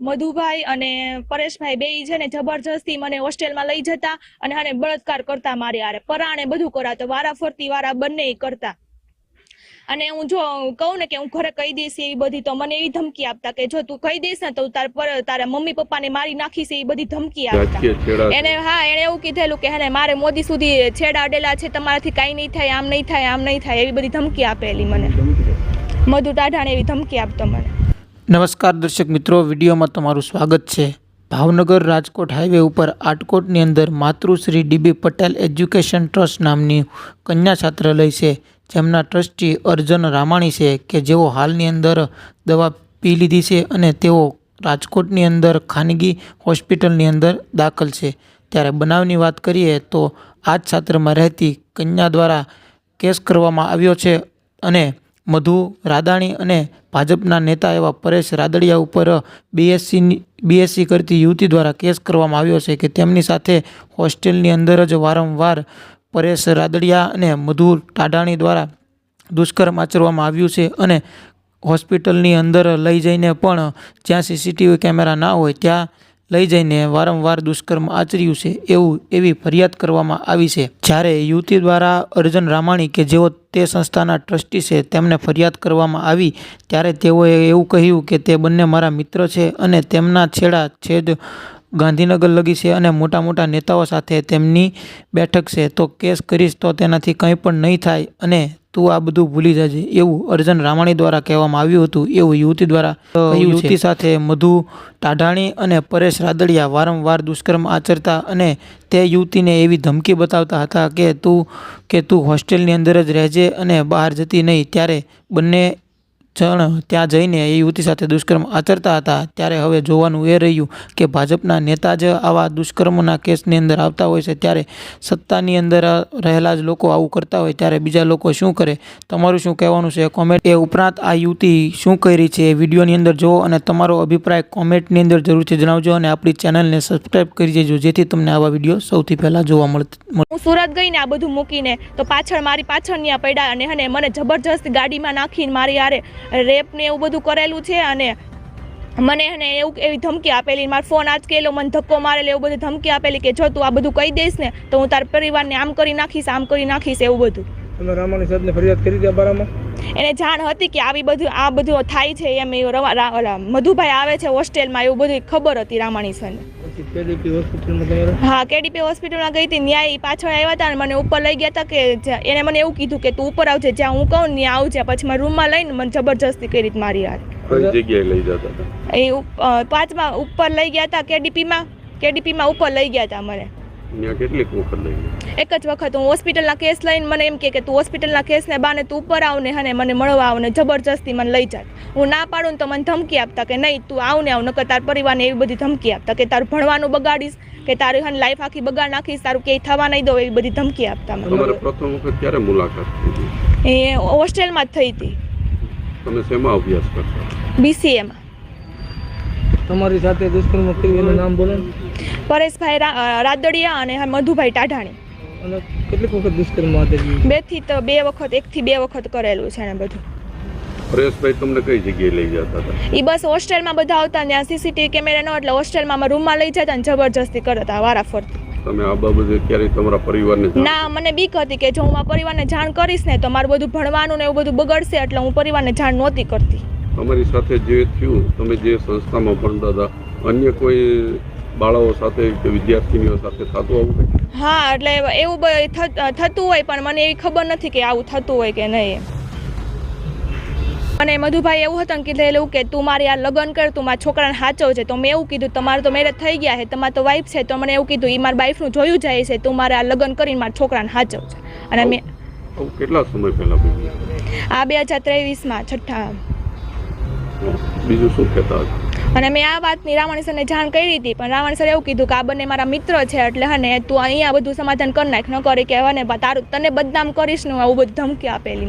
મધુભાઈ અને પરેશભાઈ બે છે ને જબરજસ્તી મને હોસ્ટેલમાં લઈ જતા અને અને બળાત્કાર કરતા મારે હારે. પરાણે બધું કરાતો વારા ફરતી વારા બંને કરતા. અને હું જો કહું ને કે હું ઘરે કહી દઈશ એવી બધી તો મને એવી ધમકી આપતા કે જો તું કહી દઈશ ને તો તાર પર તારા મમ્મી પપ્પાને મારી નાખીશ એવી બધી ધમકી આપતા. એને હા એને એવું કીધેલું કે હે મારે મોદી સુધી છેડા અડેલા છે તમારાથી કાંઈ નહીં થાય આમ નહીં થાય આમ નહીં થાય એવી બધી ધમકી આપેલી મને. મધુ ટાઢાણે એવી ધમકી આપતો મને. નમસ્કાર દર્શક મિત્રો, વિડીયોમાં તમારું સ્વાગત છે. ભાવનગર રાજકોટ હાઈવે ઉપર આટકોટની અંદર માતૃશ્રી ડીબી પટેલ એજ્યુકેશન ટ્રસ્ટ નામની કન્યા છાત્રાલય છે, જેમના ટ્રસ્ટી અર્જન રામાણી છે કે જેઓ હાલની અંદર દવા પી લીધી છે અને તેઓ રાજકોટની અંદર ખાનગી હોસ્પિટલની અંદર દાખલ છે. ત્યારે બનાવની વાત કરીએ તો આ જ છાત્રમાં રહેતી કન્યા દ્વારા કેસ કરવામાં આવ્યો છે અને મધુ રાદાણી અને ભાજપના નેતા એવા પરેશ રાદડિયા ઉપર બીએસસીની બીએસસી કરતી યુવતી દ્વારા કેસ કરવામાં આવ્યો છે કે તેમની સાથે હોસ્ટેલની અંદર જ વારંવાર પરેશ રાદડિયા અને મધુ ટાડાણી દ્વારા દુષ્કર્મ આચરવામાં આવ્યું છે અને હોસ્પિટલની અંદર લઈ જઈને પણ જ્યાં સીસીટીવી કેમેરા ના હોય, ત્યાં લઈ જઈને વારંવાર દુષ્કર્મ આચર્યું છે એવું એવી ફરિયાદ કરવામાં આવી છે. જ્યારે યુવતી દ્વારા અર્જન રામાણી કે જેઓ તે સંસ્થાના ટ્રસ્ટી છે તેમને ફરિયાદ કરવામાં આવી, ત્યારે તેઓએ એવું કહ્યું કે તે બંને મારા મિત્ર છે અને તેમના છેડા છેદ ગાંધીનગર લગી છે અને મોટા મોટા નેતાઓ સાથે તેમની બેઠક છે. તો કેસ કરીશ તો તેનાથી કંઈ પણ નહીં થાય અને તું આ બધું ભૂલી જજે એવું અર્જન રામાણી દ્વારા કહેવામાં આવ્યું હતું એવું યુવતી દ્વારા યુવતી સાથે મધુ ટાઢાણી અને પરેશ રાદડિયા વારંવાર દુષ્કર્મ આચરતા અને તે યુવતીને એવી ધમકી બતાવતા હતા કે તું કે તું હોસ્ટેલની અંદર જ રહેજે અને બહાર જતી નહીં. ત્યારે બંને જણ ત્યાં જઈને એ યુવતી સાથે દુષ્કર્મ આચરતા હતા. ત્યારે હવે જોવાનું એ રહ્યું કે ભાજપના નેતા જ આવા દુષ્કર્મના કેસની અંદર આવતા હોય છે. ત્યારે સત્તાની અંદર રહેલા જ લોકો આવું કરતા હોય. ત્યારે બીજા લોકો શું કરે? તમારું શું કહેવાનું છે? કોમેન્ટ એ ઉપરાંત આ યુવતી શું કરી છે એ વિડીયોની અંદર જુઓ અને તમારો અભિપ્રાય કોમેન્ટની અંદર જરૂરથી જણાવજો અને આપણી ચેનલને સબસ્ક્રાઈબ કરી દેજો, જેથી તમને આવા વીડિયો સૌથી પહેલાં જોવા મળત હું સુરત ગઈને આ બધું મૂકીને તો પાછળ મારી પાછળ ત્યાં પડ્યા અને મને જબરજસ્ત ગાડીમાં નાખીને મારી હારે રેપ ને એવું બધું કરેલું છે અને મને એને એવું એવી ધમકી આપેલી. મારો ફોન આજ કેલો મને ધક્કો મારેલો એવું બધું ધમકી આપેલી કે જો તું આ બધું કહી દઈશ ને તો હું તારા પરિવારને આમ કરી નાખીશ આમ કરી નાખીશ એવું બધું. તમે રામાણી સાહેબને ફરિયાદ કરી હતી બારામાં? એને જાણ હતી કે આવી બધું આ બધું થાય છે એમ એ મધુભાઈ આવે છે હોસ્ટેલમાં એવું બધું ખબર હતી રામાણી સરને હા કેડીપી હોસ્પિટલમાં ગઈ હતી ન્યાય પાછળ આવ્યા હતા અને મને ઉપર લઈ ગયા હતા કે એને મને એવું કીધું કે તું ઉપર આવજે જ્યાં હું કહું ને ત્યાં આવજે પછી મારા રૂમમાં લઈને મને જબરજસ્તી કરી મારી યાર કઈ જગ્યાએ લઈ જતા હતા? એ પાંચમા ઉપર લઈ ગયા હતા કેડીપીમાં કેડીપીમાં ઉપર લઈ ગયા હતા મને. કેટલીક વખત લઈ એક જ વખત હું હોસ્પિટલના કેસ લઈને મને એમ કે તું હોસ્પિટલના કેસને બાને તું ઉપર આવ ને હને મને મળવા આવ ને જબરજસ્તી મને લઈ જાત હું ના પાડું ને તો મને ધમકી આપતા કે નહીં તું આવ ને આવ નકર તાર પરિવારને એવી બધી ધમકી આપતા કે તારું ભણવાનું બગાડીશ કે તારી હન લાઈફ આખી બગાડ નાખીશ તારું ક્યાંય થવા નહીં દો એવી બધી ધમકી આપતા મને. પ્રથમ વખત ક્યારે મુલાકાત થઈ એ હોસ્ટેલમાં જ થઈ હતી. તમે શેમાં અભ્યાસ કરતા? બીસીએમાં તમારી સાથે દુષ્કર્મ કર્યું નામ બોલો પરેશભાઈ રાદડિયા અને મધુભાઈ ટાઢાણી. કેટલીક વખત દુષ્કર્મ બેથી તો બે વખત એક થી બે વખત કરેલું છે ને બધું. પરેશભાઈ તમને કઈ જગ્યાએ લઈ જતા હતા? એ બસ હોસ્ટેલમાં બધા આવતા ને ત્યાં સીસીટીવી કેમેરા નો એટલે હોસ્ટેલમાં રૂમમાં લઈ જતા ને જબરજસ્તી કરતા વારા ફરતી તમે આ બાબતે ક્યારે તમારા પરિવારને ના મને બીક હતી કે જો હું મારા પરિવારને જાણ કરીશ ને તો મારું બધું ભણવાનું ને એવું બધું બગડશે એટલે હું પરિવારને જાણ નહોતી કરતી. તમારી સાથે જે થયું તમે જે સંસ્થામાં ભણતા હતા અન્ય કોઈ બાળાઓ સાથે કે વિદ્યાર્થીનીઓ સાથે થતું આવું હા એટલે એવું થતું હોય પણ મને એવી ખબર નથી કે આવું થતું હોય કે નહીં અને મધુભાઈ એવું હતું કીધું કીધેલું કે તું મારે આ લગ્ન કર તું મારા છોકરાને સાચવ છે તો મેં એવું કીધું તમારે તો મેરેજ થઈ ગયા છે તમારે તો વાઈફ છે. તો મને એવું કીધું એ મારા વાઈફનું જોયું જાય છે તું મારે આ લગ્ન કરીને મારા છોકરાને સાચવ છે અને મેં કેટલા સમય પહેલા આ બે હજાર ત્રેવીસમાં છઠ્ઠા. બીજું શું કહેતા અને મેં આ વાતની રાવણ સરને જાણ કરી હતી પણ રાવણ સર એવું કીધું કે આ બંને મારા મિત્ર છે એટલે હને તું અહીંયા બધું સમાધાન કરી નાખ ન કરી કે હને તારું તને બદનામ કરીશ ને આવું બધું ધમકી આપેલી મને.